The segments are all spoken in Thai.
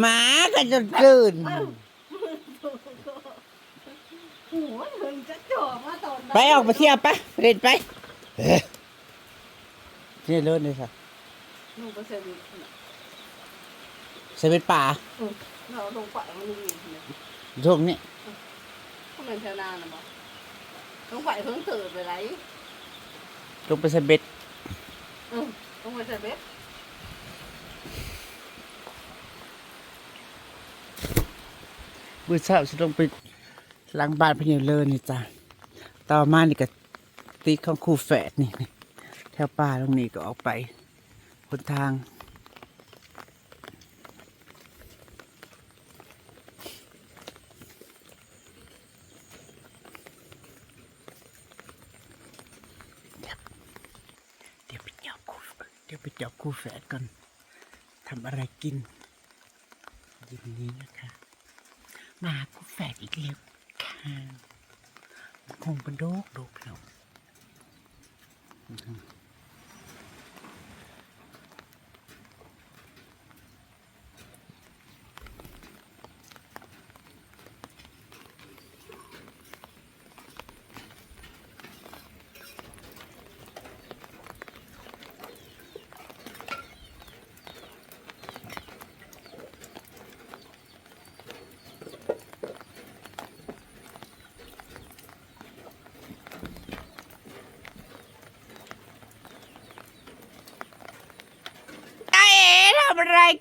หมาก็จนกลืนโอ้ยถึงจะจบมาตอนนั้นไปออกมาเที่ยวไปไปเล่นไปเอ้ยที่เลิศเลยค่ะหนูก็เซวิเซเว่นป่าเราลงไปมันมีอยู่เนี่ยช่วงนี้ก็เป็นแถวนานนะบอก ลงไปเพิ่งตื่นไปไรลงไปเซเบ็ดเออลงไปเซเบ็ดมื้อเช้าฉันลงไปล้างบ้านพะเยาเลิศนี่จ้ะต่อมานี่ก็ตีของครูแฝดนี่นี่แถวป่าตรงนี้ก็ออกไปหนทาง เดี๋ยวไปเจาะคู่เดี๋ยวไปเจาะ คู่แฝดก่อนทำอะไรกินยินนี้นะคะ มาคู่แฝดอีกแล้วค่ะคงเป็นโดกโดกเรา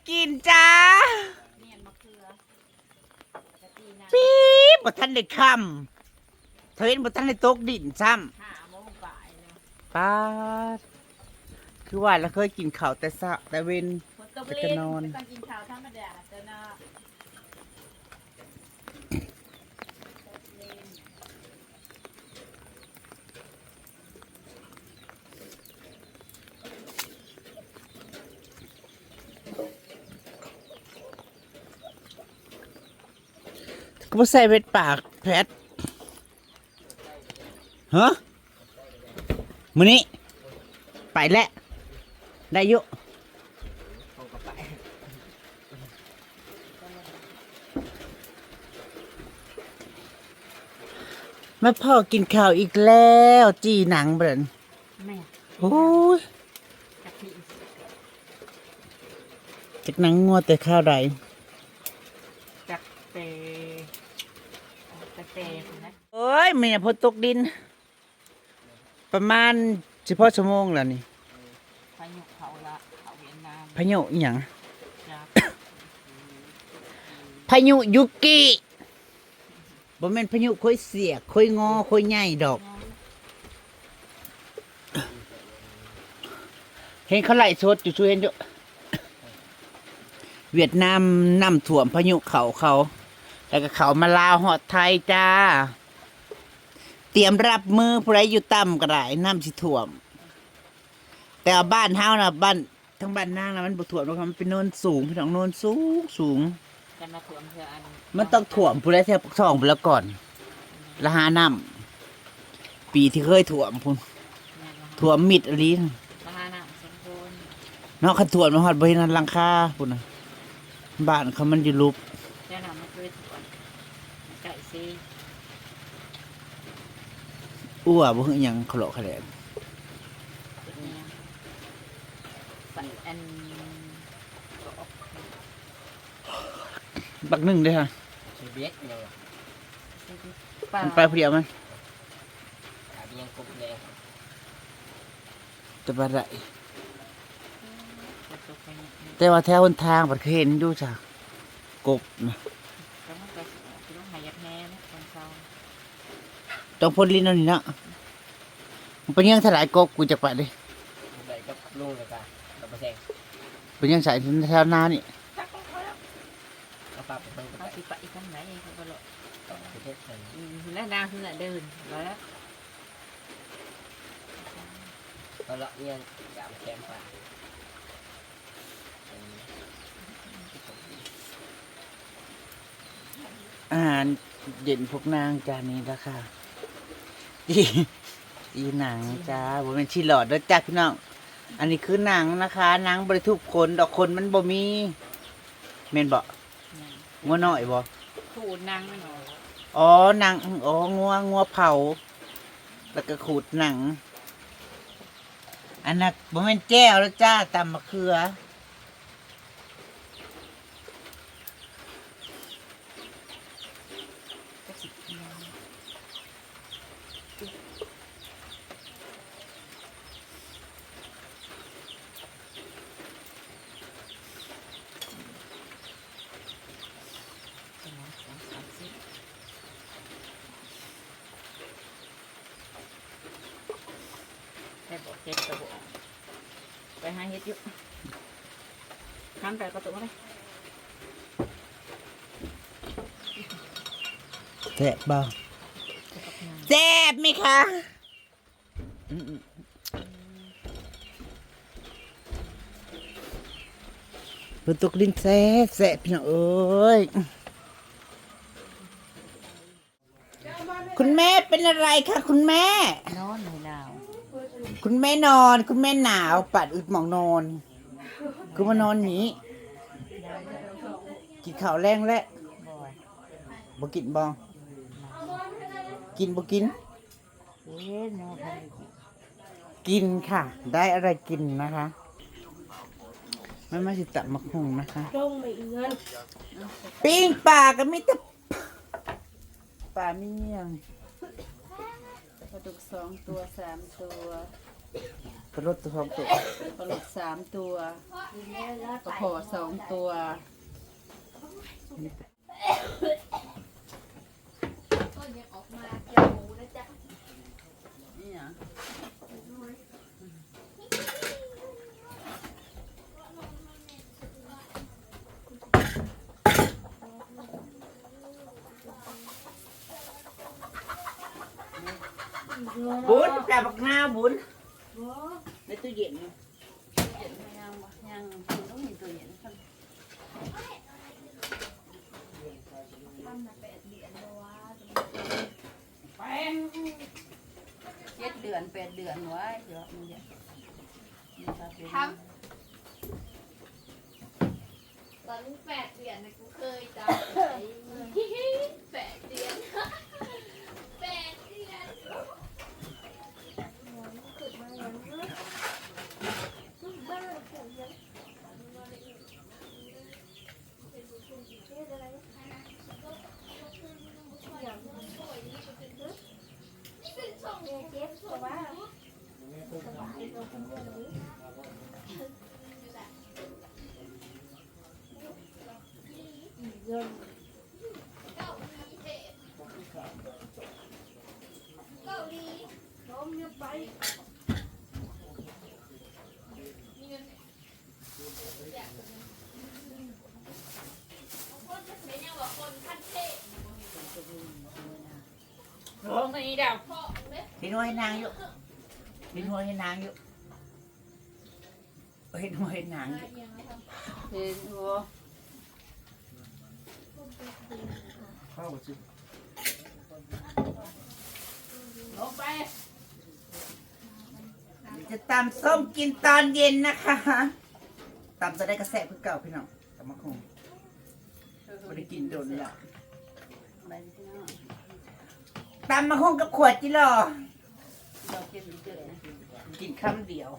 กินจ้าเนียนมะเขือปกตินะปี๊บบ่ทันได้คำเธอเห็นบ่ทันได้ตกดินซ้ห้าโมงบ่ายเลยำป้าดคือว่าเราเคยกินข้าวแต่เช้าแต่เว้นฝนตกจะเล่นนอน ต้องกินข้าวธรรมดาเจ้าหน้า ก็ บ่ใส่เว็ดปากแพทฮะมื้อนี้ ไปแล้วได้อยุมาพ่อกินข้าวอีกแล้ว จีหนังเบิ่นแม่โอ้ยกะทิจากหนังงัวแต่ข้าวใด จักเตจักเตนะ เอ้ยมีพอตกดิน ประมาณเฉพาะชั่วโมงแล้วนี่พายุเขาละเขาเวียดนามพายุอหย่างจับพายุยุกิบ่แม่นพายุค่อยเสียกค่อยงอค่อยใหญ่ดอก เห็นเขาไล่สดอยู่ช่วยเห็นอยู่เวียดนามน้ำท่วมพายุเขาเขา แล้วก็เขามาลาวหอดไทยจ้าเตรียมรับมือผู้ใดอยู่ต่ำก็ได้น้ำสิท่วม แต่ว่าบ้านเฮานะบ้านทั้งบ้านนางนะมันบ่ท่วมหรอกครับมันเป็นโนนสูงพี่น้องโนนสูงสูงจะมาถ่วมเธออันมันต้องถ่วมผู้ใดแทบสองไปแล้วก่อนและหาน้ำปีที่เคยถ่วมพุ่นแม่นบ่ถ่วมมิดอลีนมาหาน้ำสมบูรณ์เนาะคันถ่วมมาฮอดบ่เห็นหลังคาพุ่นน่ะบ้านเขามันอยู่ลุบ เจ้าหน้ามันเคยถ่วมไก่ซี อ้วบ่ฮู้หยังเขาเลาะขาแหลมเป็นเนี่ยฝันอันบักหนึ่งเด้อค่ะชีวิตเนี่ยป่ามันไปผู้เดียวมันอาเบียงกบเลยจะบ่ได้จะตกไปเนี่ยแต่ว่าแถวหนทางบัดเคยเห็นอยู่จ้ะกบนะ ก็มันก็ต้องหายัดแน่นะตอนเช้า ต้องพ่นลิ้นเอานี่เนาะมันเป็นยังถลายกบกูจะไปเลยใส่กับลุงเลยจ้ะกับประเซงเป็นยังใส่แถวหน้านี่เอาปลาไปเพิ่งไปเขาสิไปอีกทางไหนเขาก็เลยประเทศไทยอืมแล้วนางคือน่ะเดินแล้ว เราเลาะเนี่ยกามแคมปลาอาหารเด่นพวกนางจานนี้ละค่ะ จีจีหนังจ้าบ่เป็นชีหลอดเด้อจ้าพี่น้อง อันนี้คือหนังนะคะหนังบริทุกคนดอกคนมันบ่มีเมนบ่งัวน้อยบ่ขูดนางไม่หน่อยอ๋อหนังอ๋องัวงัวเผา แล้วก็ขูดหนัง อันนั้นบ่แม่นแก้วแล้วจ้าตำมะเขือ ได้บอกเฮ็ดกระบอกไปหาเฮ็ดอยู่ทำแต่กระตุกเลย แซ่บบ่แซ่บไหมคะอืมๆบนตุกดินแซ่บแซ่บพี่น้องเอ้ยคุณแม่เป็นอะไรคะคุณแม่ นอนในดาว คุณแม่นอน คุณแม่หนาว ปัดอึดหมองนอน คือมานอนหนี้กินข้าวแรงแล้วบ่อยบ่กินบ่ กินบ่กิน เอ๊ะนอนทันกินค่ะ ได้อะไรกินนะคะไม่มาสิตัมาคงนะคะจงไปเงินปิ้งปลาก็มีแต่ปลาไม่เมี่ยงกระตุกสองตัวสามตัวปลาลดตัวสองตัวปลาหลดสามตัวกระพอสองตัว bún là bạc ngao bún nó tôi diện อนแปดเดือนนะกูเคยจำไว้แปดเดือนำร้องตรงนี้เดี๋ยวเห็นหัวให้นางอยู่เห็นหัวให้นางอยู่เห็นหัวให้นางอยู่เห็นหัว ข้าสิลงไปจะตำส้มกินตอนเย็นนะคะตำจะได้กระแสเพื่อเก่าพี่น้องตำมะคงไม่ได้กินโดนแล้วไปที่นั่นตำมะคงกับขวดจิรอเรอกินคำเดียว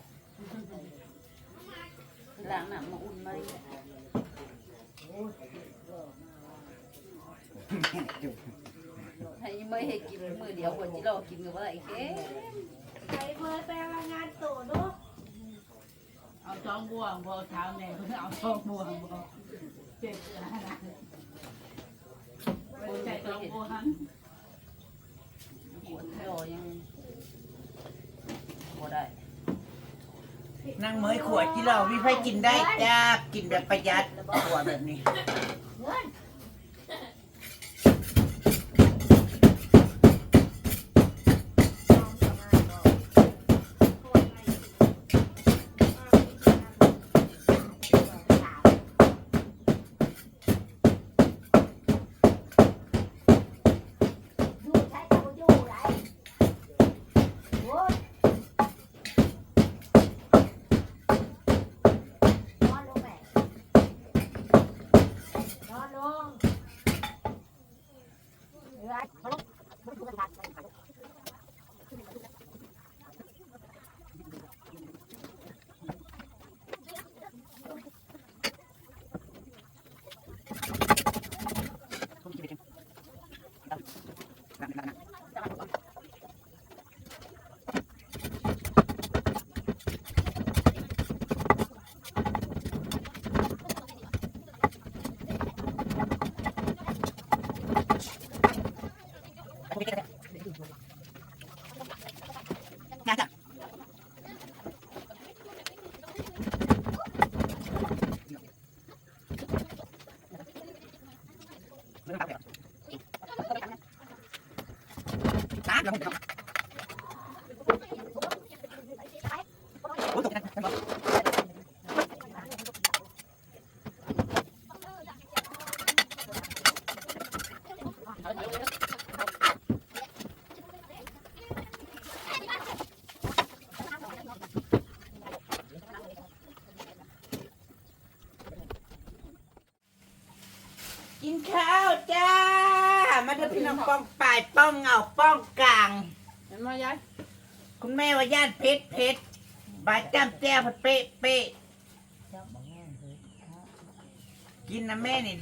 ล้างน้ำมาอุ่นมาดิ ให้ไม่ให้กินมือเดียวคนที่เรากินกับอะไรแค่ไปเมื่อไปรายงานตัวเนาะเอาช่องบ่วงพอเท้าแม่เพื่อเอาช่องบ่วงพอเจ็บนะคนใจช่องบ่วงปวดคอยังบ่ได้นั่งเมยขวดจิรอวิไฟกินได้จ้ากินแบบประหยัดขวดแบบนี้ กินข้าวจ้า มาเด้อพี่น้องป้องปลายป้องเงาป้อง เห็นไหมยาย คุณ แม่ว่าย่านเพชรเพชรบาดจำแจ้วผัดเป๊ะเป๊ะกินนะแม่นี่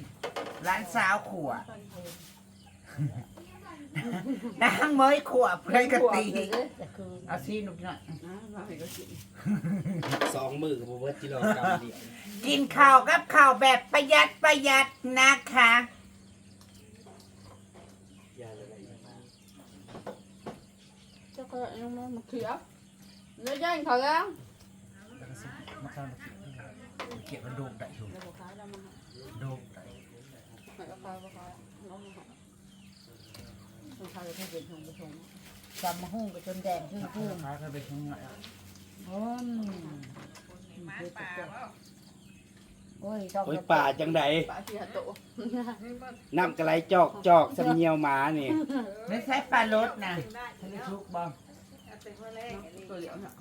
ร้านสาวขัวนางเมยขัวเพื่อนกะตีเอาซีนุกหน่อยอ่ามาให้ก็กินสองมือกับโบเบิร์ตกิโลกรัมเดียวกินข้าวกับข้าวแบบประหยัดประหยัดนะคะ ยาอะไรนะ เจ้าก็ยังมามาเขียวเนื้อย่างเขาแล้วแล้วก็ซื้อมาข้าวมาเก็บมันโดกได้อยู่เดี๋ยวบอกขายแล้วมาให้โดกได้ให้ก็ขายก็ขายน้องมาให้ต้องขายให้เป็นทงเป็นทงจำมาหุ้งกับจนแดงขึ้นขึ้นค้าก็ไปทุ่งหน่อยโอ้ยโอ้ยต้องโอ้ยป่าจังไดปลาเสียโตน้ำกระไรจอกจอกสำเนียวหมานี่ไม่ใช่ปลารสนะทะเลชุกบอม ตัวเดียวเนี่ย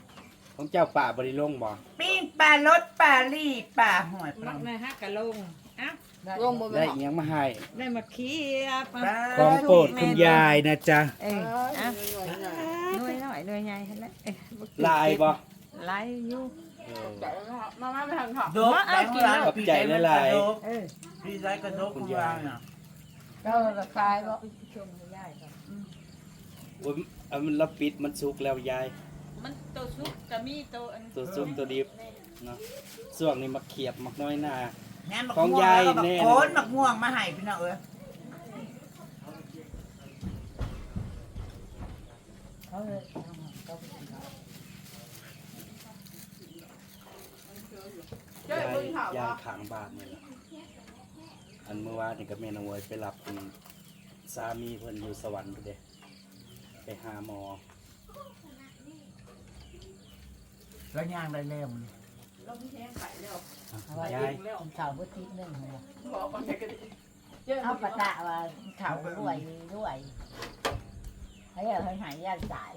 ของเจ้าป่าบริลงบ่ปิ้งปลารสปลาลี่ปลาหอยปลามักในฮักกะลงอ้าวลงบนได้เป็นอิหยังมาให้ได้มาเคียบปลาของโปรดคุณยายนะจ๊ะเอ้ยอ้าวหน่วยน้อยหน่วยใหญ่หั่นแหละเอ้ยลายบ่ลายอยู่เออ มามาไปทางเขาโดกได้ของเราขอบใจหลาย เออพี่ใจกระโดกคุณยายน่ะ เราราคายบ่ชมให้ยายก่อนโอ้ย เอามันละปิดมันสุกแล้วยาย มันตัวซุปก็มีตัวอันตัวสุกตัวดิบเนาะส่วงนี้มาเขียบมักน้อยหน้างั้นบักของม่วงยายแล้วก็บักแน่ โคนบักม่วงมาให้พี่น้องเอ้ยเขาเลยเขาเจ้ายายบนเขายายว่าขางบ้านนี่แหละอันเมื่อวานนี่ก็แม่นางเวยไปรับอันสามีเพิ่นอยู่สวรรค์พุ่นเด้ ไปหาหมอแล้วย่างได้แล้วมันเราไม่แห้งไข่แล้วเอาไว้ยายกินข้าวเพื่อทิพนึงหัวบอกก่อนจะกระดิเจ้าเอาปะตะว่าข้าวด้วยด้วยให้เอาให้หายยากจ่าย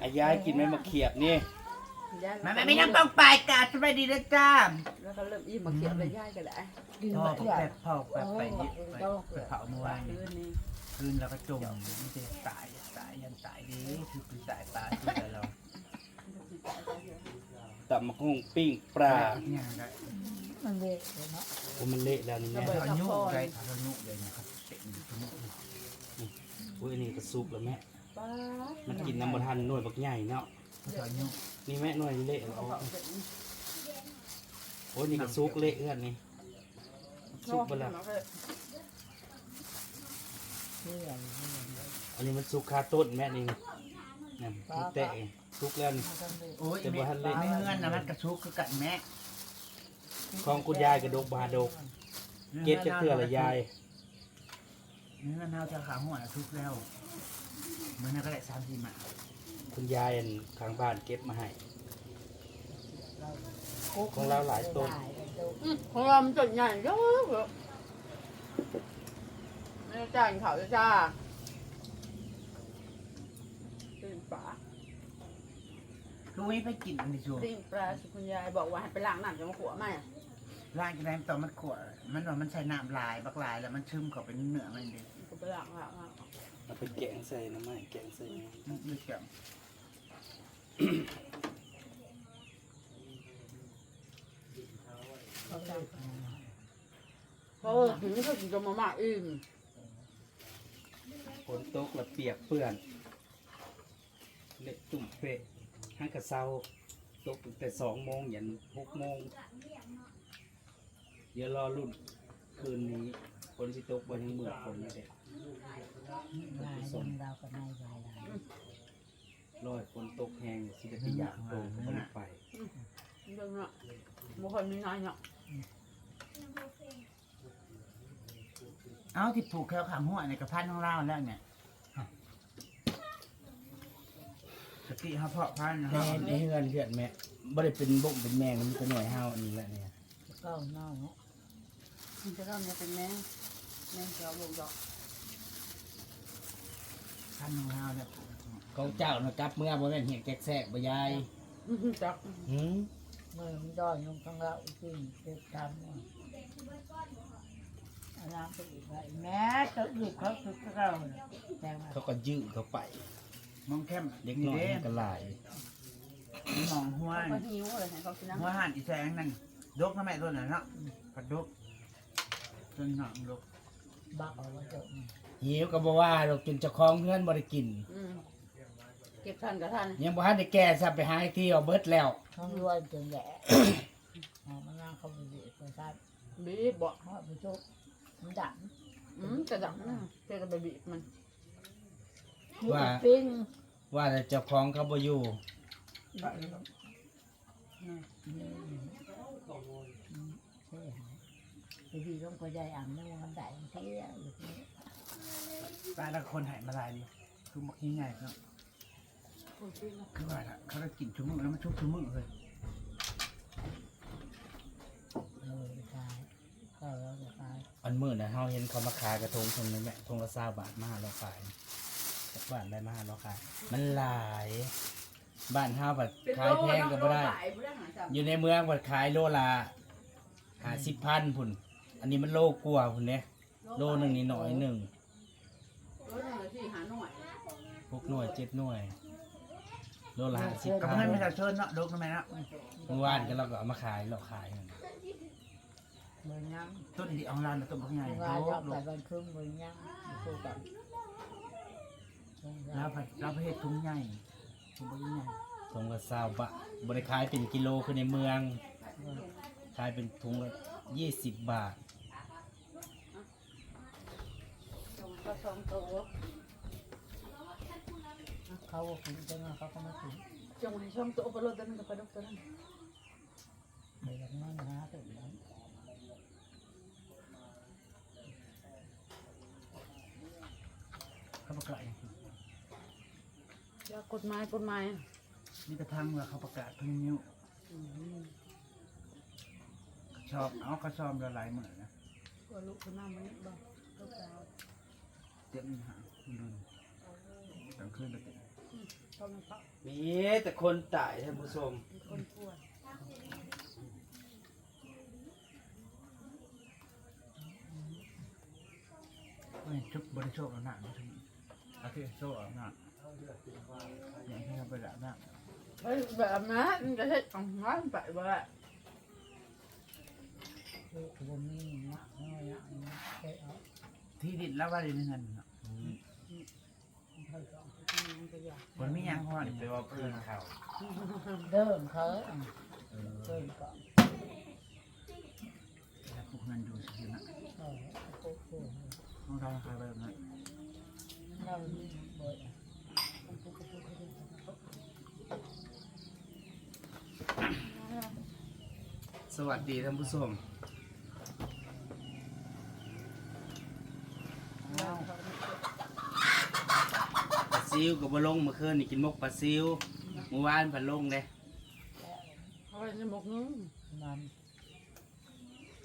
อายายกินไหมมาเขียบนี่มาไม่ไม่น้ำปองปลายกาดสบายดีนะจ้าแล้วก็เริ่มอิ่มมาเขียนเลยย่ายก็ได้กินพ่อมาก็เพื่อแบบพ่อแบบไปยิบไปไปเผาเมื่อวานคืนี้นนี้ คืนแล้วก็จมมันจะตายตายยันตายดีคือคือตายตายคืออะไรเราตับมะฮุ่งปิ้งปลาย่างได้มันเละเนาะโอ้มันเละแล้วนี่แม่เขายุ่งเลยเขายุ่งเลยนะครับเต็มทุกมุกอุ้ยอันนี่ก็ซุปแล้วแม่ป้ามันกินน้ำมันทันหน่วยบักใหญ่เนาะเขายุ่งนี่แม่หน่วยเละเอาโอ้ยนี่ก็ซุกเละเอื้อนนี่ซุกไปแล้ว เพื่อนอันนี้มันซุกคาต้นแม่นี่นี่มันเตะซุกแล้วนี่โอ้ยไม่ไม่เงื่อนนะมันกระชุกคือกัดแม่ของคุณยายกระดกบาดก เก็บจะเพื่ออะไรยายเนื้อเน่าจะขาหัวทุกแล้วเหมือนนั่นก็ได้สามสี่หมาคุณยายอันข้างบ้านเก็บมาให้ ของเราหลายต้น ของเรามันจุดใหญ่เยอะเลย ไม่ได้จ่ายเขาจะจ้าตื่นปลาคือไม่ไปกินอันนี้ชัวตื่นปลาสุคุณยายบอกว่าให้ไปล้างน้ำจะมาขัวไหมร่างจะได้ตอนมันขวดมันว่ามันใช้น้ำลายบักลายแล้วมันซึมเข้าไปในเนื้อมันเด็กก็ไปล้างล้างล้างเอาไปแกงใส่น้ำมันแกงใส่มันยืดจังเพราะถึงเขาถึงจะมามาอิ่มฝ นตกแล้วเปียกเปื้อนเละตุ่มเปะห้างกระเซาตกตั้งแต่สองโมงยันหกโมงเดี๋ยวรอรุ่นคืนนี้ฝนสิตกบนยังเมือกฝนนี่เด็กลายดำเราก็ไม่ลายลายรอยฝนตกแห้งสิได้ไปอยากโตก็ไม่ไปเรื่องเนาะบางคนมีน้อยเนาะ เอาที่ผูกแค่ขางหัวในกระพันของเราแล้วเนี่ยตะกี้ฮะเพาะพันธุ์นะแม่ในเฮือนเลือดแม่บ่ได้เป็นบุกเป็นแมงมันก็หน่วยเฮาอันนี้แหละเนี่ยก็เน่าเนาะมันจะต้องเนี่ยเป็นแม่แม่เจ้าบุกดอกพันธุ์ของเราเนี่ยของเจ้านะกลับเมื่อบ่แม่นเหียกแจกแซกบ่ยายจักหืมเมื่อมันด้อยลงข้างเราจริงเจ็บทำ ว่าเอาน้ำไปอีกไปแม้จะหยุดเขาคือเราเนี่ยแต่ว่าเขาก็ยื้อเขาไปมองเข้มเด็กน้อยมันก็หลายมองหัวเขาหิวเลยให้เขากินน้ำหัวหันอีแสงนั่นดกทำไมตัวนั้นเนาะผัดดกจนหนังดกบักเอาไว้เจอะหิวก็บ่ว่าดอกจนเจ้าของเฮือนบ่ได้กินอืมเก็บทันกับทันยังบ่ทันได้แก่ซับไปหาไอ้ที่เอาเบิดแล้วท้องรวยจนแหละเอามานั่งเขาไปเบียดไปซัดบีบบ่เขาไปจุก มันดับอืมจะดังนะเจ้าจะไปบีบมันว่าปิ้งว่าแต่เจ้าของเขาบ่อยู่ไปดีต้องก็ใจอ่ำนั่งมันได้เที่ยวอยู่ที่ตายแล้วคนหายมาลายดิคือมักยิ่งใหญ่เนาะคือว่าละเขาได้กินชุ่มมือแล้วมันชุบชุ่มมือเลย เออตา ยก็แล้วก็ตายอันมื้อน่ะเฮาเห็นเขามาขายกระทงทงนึงแม่ทงละ20บาทมาเราขายจากบ้านได้มาเราขาย มันหลายบ้านเฮาบัดขายแพงก็บ่ได้ อยู่ในเมืองบัดขายโลละห้าสิบพันพุ่น อันนี้มันโลกลัวาพุ่นเนี่ยโลหนึ่งนี่หน่อยหนึ่งโลหนึ่งสี่หาหน่วยพวกหน่วยเจ็ดหน่วยโลละห้าสิบกับพัเงินนไม่ได้เชิญเนาะดกทำไมเนาะเมื่อวานก็เราก็เอามาขายเราขายนั่น เหมือนยังต้นที่เอาลานต้นมักใหญ่ว่าดจะกดไปกบันทึกเหมือนยังคู่กันแล้วผัดแล้วประเภททุ่งใหญ่ทุ่งมักยิ่งใหญ่ถุงละเศร้าบะบริขายเป็นกิโลคือในเมือง ขายเป็นถุงละยี่สิบบาทสองก็สองตัวเขาก็กินจังเขาก็มากินจงให้ช่องตัวไปรถตัวนั้นกับไปรถตัวนั้นไปแบบนั้นนะถึงนั้น เขาประกาศอย่างนี้ยากฎหมายกฎหมายนี่กระทั่งว่าเขาประกาศทุ่งนิ้วชอบเอาเขาชอบละลายเหมือนนะก็ลูกคนน้ามันบ้างก็แปลเจ็บนี่หางดุนกลางคืนก็เจ็บต้องมันก็มีแต่คนตายท่านผู้ชมคนป่วยเฮ้ยชุบบริโภคเอาหนักมาถึง อาทิตย์โซ่อาหนักอย่างที่เขาไปละหนักเฮ้ยแบบนั้นมันจะให้ของน้ไปบ่ได้คือผมมีมากน้อยอะเอะเอาที่ดินแล้วว่าเรียนเงินเนาะมันก็อยากคนไม่ยังพ่อเนี่ยไปว่าเพื่อนเขาเดิมเขาเดิมก่อนแล้วพวกเงินอยู่สินะเออโอ้โหต้องทำใครไปแบบนั้นเราบ่อย สวัสดีท่านผู้ชมเราปลาซิวกับบะลงเมื่อคืนนี่กินมกปลาซิวเมื่อวานผัดลงเด้เอาไปในหมกนึงมัน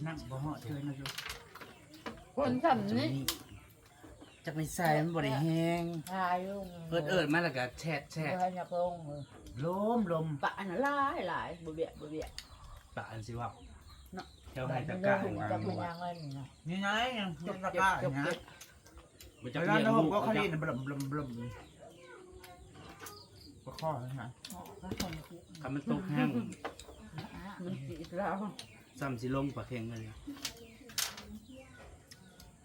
นั่งบ่เหาะเชิญมาอยู่คนฉันจะนี่มี จักไม่ใส่มันบริแห้งทายลงเอิดเอิดมาแล้วก็แช่แช่ให้นักลงเลยลมลมปะอันนั้นหลายหลายบ่เบียดบ่เบียดปะอันสิว่าเนาะเท่าให้ตะมันกร้าเริ่มวางจะเป็นไว้ยังไงนี่นะนี่ไงยังจยับงตะเก็กร้าบอย่างเก็บเงี้ยเก็บมันจะเวเปลาลี่ยนเราลูกก็เขาเอาเรียจันบบลมบลมบลมก็ข้อนะฮะอ๋อก็คงคิดคำมันตกแห้งมันจีบเราซ้ำสิลงปลาเค็งเลย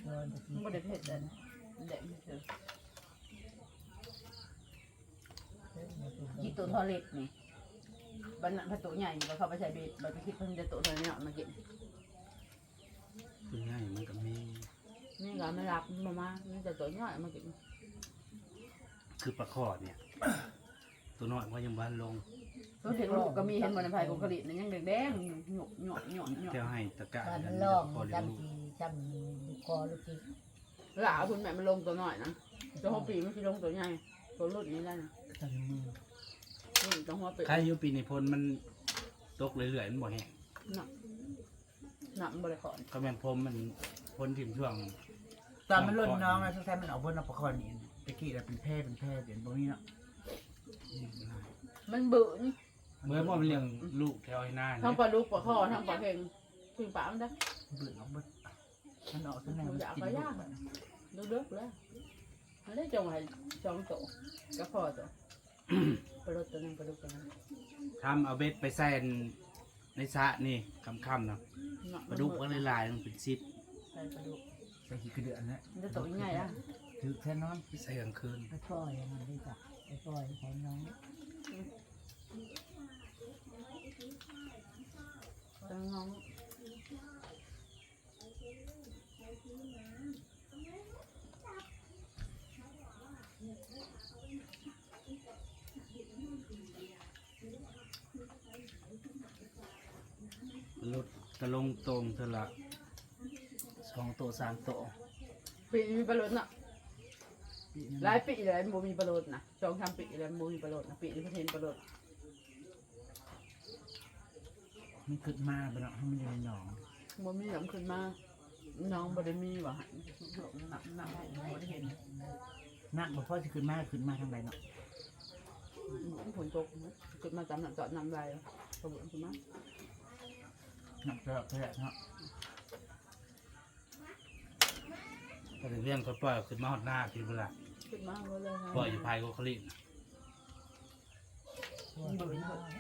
เดินมันบ่ได้เผ็ดแต่ เด็กมันเถอะกี่ตัวทอเล็กนี่บันนั้นพระตัวใหญ่นี่ก็เข้าไปใส่เบ็ดบัดไปคิดเพิ่นจะตัวเท่านี้เนาะมากินคุณง่ายมันก็มีนี่ก็ไม่รับมามานี่จะตัวน้อยมากินคือปลาคอดเนี่ย ตัวน้อยมันยังบ้านลงตัวเห็นลูกก็มีเห็นบ่ในภายของกะหรี่นั่นยังแดงๆหยกหยกหยกหยกเท่าให้ตะกร้าบ้านอัมันนนี้ล่องพอเลี้ยงจำลูกทีจำลูกคอลูกที หลาคุณแม่มันลงตัวน้อยนะตัวหกปีมันสิลงตัวใหญ่ตัวรุ่นนี้ได้นะตันมืออืมต้องหัวเป็ดใครอยู่ปีนี้พลมันตกเรื่อยๆมันบ่แห้งหนักหนักบริขารก็แม่นพรมมันพ้นถิ่มช่วงตอนมันล่นน้องนะทุกท่านมันเอาบนเอาประคอนนี่ตะกี้เราเป็นแพร่เป็นแพร่เป็นตรงนี้เนาะมันเบื่อเมื่อพ่อมันเลี้ยงลูกแถวไอ้หน้าทั้งเนี่ยปลาลูกปลาข้อทั้งปลาเค็งถึงปลามันได้เบื่อเอาเบิด มันออกทั้งในมันกินลูกอะเลิกๆแล้วมันได้จงให้จองโตก็พอตัวปลาลูกตัวนึงปลาลูกตัวนึงทำเอาเบ็ดไปใส่ในสระนี่ค่ำๆเนาะหนักปลาดุกก็หลายๆมันเป็นซิปใส่ปลาดุกใส่ขี้กระเดือนนะมันจะโตยังไงล่ะถือแค่นอนใส่กลางคืนไปปล่อยมันดีจ้ะไปปล่อยของน้องจังน้อง รถกระลงตรงเท่าละสองโตสามโตปีนี้มีปลาลูกน่ะหลายปีเลยมันมีปลาลูกนะจองทำปีเลยมันมีปลาลูกนะปีนี้เพิ่งเห็นปลาลูกมันขึ้นมาไปเนาะให้มันอยู่ในหนองมันมีหลังขึ้นมาน้องบ่ได้มีว่ะหนักหนักบ่ได้เห็นนักบ่พ่อจะขึ้นมาขึ้นมาทางใดเนาะฝนตกขึ้นมาตามหนักจอดน้ำลายกระบุนขึ้นมา นักจะแพร่เนาะก็เลยเลี้ยงเขาปล่อยขึ้นมาหอดหน้าพี่เวลาขึ้นมาเลยเลยปล่อยอยู่ภายก็คลิปมันดูน้อย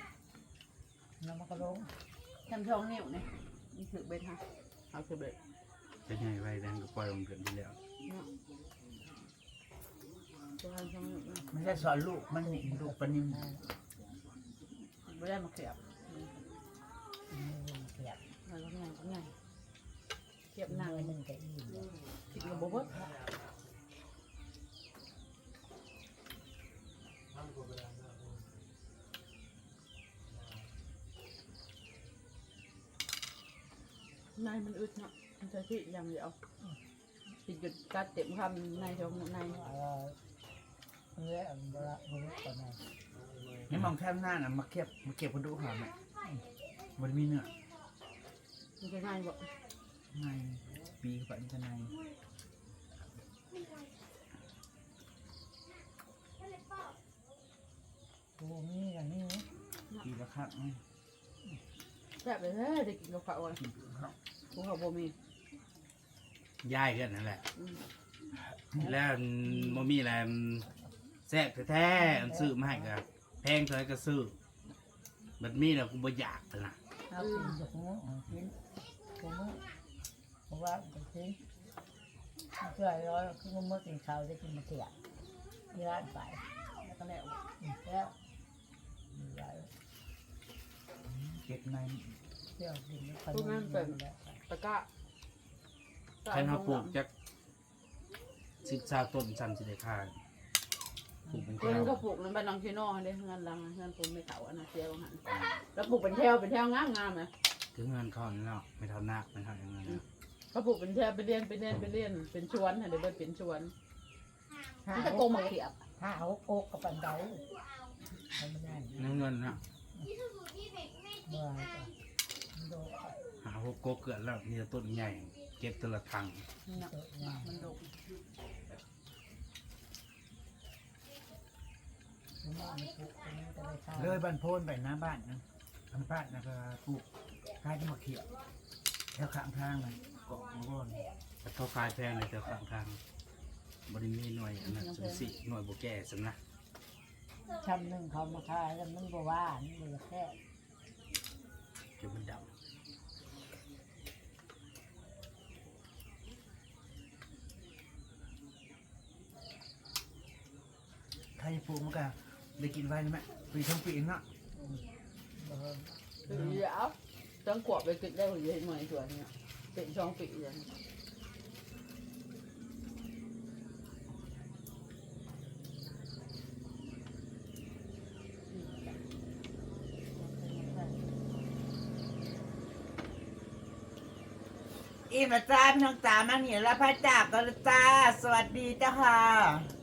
แล้วมันก็ลงทำช่องนิ้วเนี่ยนี่คือเบ็ดฮะเอาคือเบ็ดจะใหญ่ไว้แรงก็ปล่อยมันเกินไปแล้วตัวทำช่องนิ้วไม่ใช่สอนลูกมันนี่ลูกปนิมไม่ได้มาเขียบมัน เสียบอะไรก็ง่ายก็ง่ายเขียบหนั่นังงหนึ่งก็อิ่มกินกับบ๊อบนายมันอึดเนาะมันใช้ที่อย่างเดียวติดจุดกัดเต็มคำในช่องในเออเนื้อมันละมันก่อนหน่อยนี่มองแค่หน้าน่ะมาเก็บมาเก็บกระดูกหอมอะมันมีเนื้อ มันจะง่ายบอกในปีเข้าไปข้างในกูมีอย่างนี้ปีละครั้งอืมแซ่บเลยเฮ้ยได้กินกับข้าวอะกินข้าวกูเขาบ่มีย่ายกันนั่นแหละ อืมแล้วมมีอะไรแซ่บแท้ๆอันซื้อมาให้กับแพงเท่าไหรก็ซื้อบัดมีแล้วกูบ่อยากกันนะเอากินจากนู้นเอากิน กูมึงเพราะว่าไปกินเพื่อร้อยคือมื่อกินข้าวได้กินมาเสียที่ร้านไปแล้วก็แล้วแล้วมีไรเก็บในเที่ยวกินแล้วขนมแล้วตะกร้าใครเขาปลูกจากสิบสาต้นซ้ำสิได้ค่าปลูกเป็นแถวก็ปลูกนั่นเป็นลังเชโน่เด้เงินลังเงินผมไม่เก่าอันนั้นเจียวหันแล้วปลูกเป็นแถวเป็นแถวงามงามไหม ถึงเงินเขานี่เนาะไม่เท่านักไม่เท่าอย่างเงินนะเขาปลูกเป็นแถวไปเรียนไปเรียนไปเรียนเป็นชวนเดี๋ยวเป็นชวนห้ามันจะโกงมาเขียบห้าเอาโอกกับปันเดาทำไม่ได้ในเงินนะเมื่อโดนหาหกโกเกิดแล้วมีแต่ต้นใหญ่ เก็บแตัวละทังมันดกเลยบ้านโพนไปหน้าบ้านนะทางบ้านนะก็ปลูกค ล้ายที่มะเขียบแถวข้างทางเลยเกาะมาก่อนแต่เขาขายแพงเลยแต่ข้างทางบริมีหน่วยอันนั้นสุสิหน่วยโบแก่สำนะชำหนึ่งเขามาขายแล้วมันบอกว่านี่มันแค่เก็บมันดใครปลูกมันก็ได้กินไว้นะแม่ปีทั้งปีเนาะคือเดี๋ยว ตั้งขวบไปกินได้หัวเยอะหน่อยส่วนเนี่ยเป็นช่องปีเลยอิมละจ้าพี่น้องจ๋ามาเหนียวแล้วพระจากกันจ้า สวัสดีจ้าค่ะ